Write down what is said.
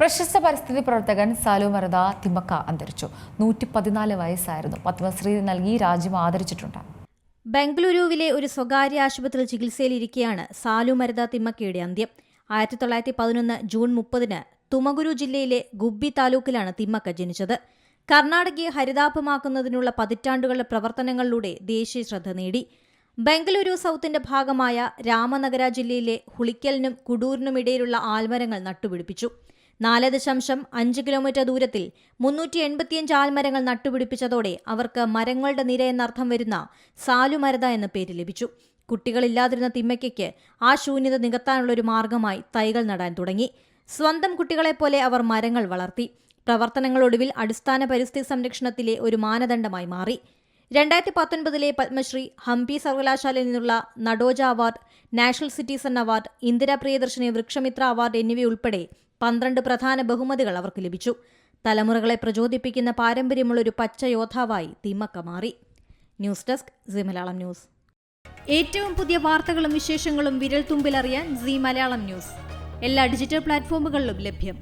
പ്രശസ്ത പരിസ്ഥിതി പ്രവർത്തകൻ സാലു മരദ തിമ്മക്ക അന്തരിച്ചു. നൂറ്റി പതിനാല് വയസ്സായിരുന്നു. പത്മശ്രീ നൽകി രാജ്യം ആദരിച്ചിട്ടുണ്ട്. ബംഗളൂരുവിലെ ഒരു സ്വകാര്യ ആശുപത്രിയിൽ ചികിത്സയിലിരിക്കെയാണ് സാലു തിമ്മക്കയുടെ അന്ത്യം. ആയിരത്തി തൊള്ളായിരത്തി പതിനൊന്ന് ജൂൺ മുപ്പതിന് തുമകുരു ജില്ലയിലെ ഗുബ്ബി താലൂക്കിലാണ് തിമ്മക്ക ജനിച്ചത്. കർണാടകയെ ഹരിതാഭമാക്കുന്നതിനുള്ള പതിറ്റാണ്ടുകളുടെ പ്രവർത്തനങ്ങളിലൂടെ ദേശീയ ശ്രദ്ധ നേടി. ബംഗളൂരു സൗത്തിന്റെ ഭാഗമായ രാമനഗര ജില്ലയിലെ ഹുളിക്കലിനും കുടൂരിനുമിടയിലുള്ള ആൽമരങ്ങൾ നട്ടുപിടിപ്പിച്ചു. നാല് ദശാംശം അഞ്ച് കിലോമീറ്റർ ദൂരത്തിൽ മുന്നൂറ്റി എൺപത്തിയഞ്ച് ആൽമരങ്ങൾ നട്ടുപിടിപ്പിച്ചതോടെ അവർക്ക് മരങ്ങളുടെ നിര എന്നർത്ഥം വരുന്ന സാലുമരത എന്ന പേര് ലഭിച്ചു. കുട്ടികളില്ലാതിരുന്ന തിമ്മയ്ക്കയ്ക്ക് ആ ശൂന്യത നികത്താനുള്ള ഒരു മാർഗമായി തൈകൾ നടാൻ തുടങ്ങി. സ്വന്തം കുട്ടികളെപ്പോലെ അവർ മരങ്ങൾ വളർത്തി. പ്രവർത്തനങ്ങളൊടുവിൽ അടിസ്ഥാന പരിസ്ഥിതി സംരക്ഷണത്തിലെ ഒരു മാനദണ്ഡമായി മാറി. രണ്ടായിരത്തി പത്തൊൻപതിലെ പത്മശ്രീ ഹംപി സർവകലാശാലയിൽ നിന്നുള്ള Nadoja award national citizen award Indira Priyadarshini Vrikshamitra award എന്നിവയുൾപ്പെടെ പന്ത്രണ്ട് പ്രധാന ബഹുമതികൾ അവർക്ക് ലഭിച്ചു. തലമുറകളെ പ്രചോദിപ്പിക്കുന്ന പാരമ്പര്യമുള്ള ഒരു പച്ച യോദ്ധാവായി തിമ്മക്ക മാറി. News desk Zee Malayalam news. ഏറ്റവും പുതിയ വാർത്തകളും വിശേഷങ്ങളും വിരൽ തുമ്പിലറിയാൻ സി മലയാളം ന്യൂസ്. എല്ലാ ഡിജിറ്റൽ പ്ലാറ്റ്ഫോമുകളിലും ലഭ്യം.